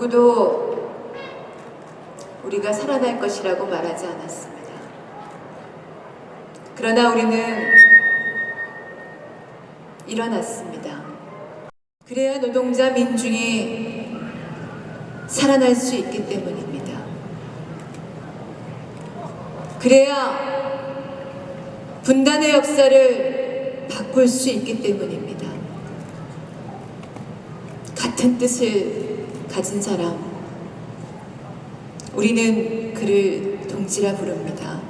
누구도 우리가 살아날 것이라고 말하지 않았습니다. 그러나 우리는 일어났습니다. 그래야 노동자 민중이 살아날 수 있기 때문입니다. 그래야 분단의 역사를 바꿀 수 있기 때문입니다. 같은 뜻을 가진 사람, 우리는 그를 동지라 부릅니다.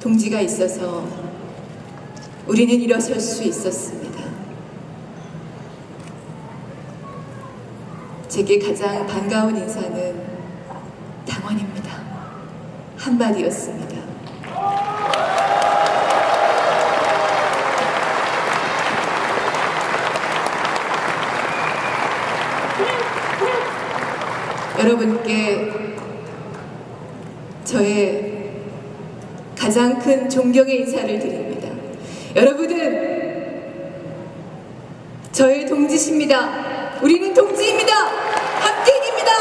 동지가 있어서 우리는 일어설 수 있었습니다. 제게 가장 반가운 인사는 당원입니다. 한마디였습니다. 여러분께 저의 가장 큰 존경의 인사를 드립니다. 여러분은 저의 동지십니다. 우리는 동지입니다. 함께입니다.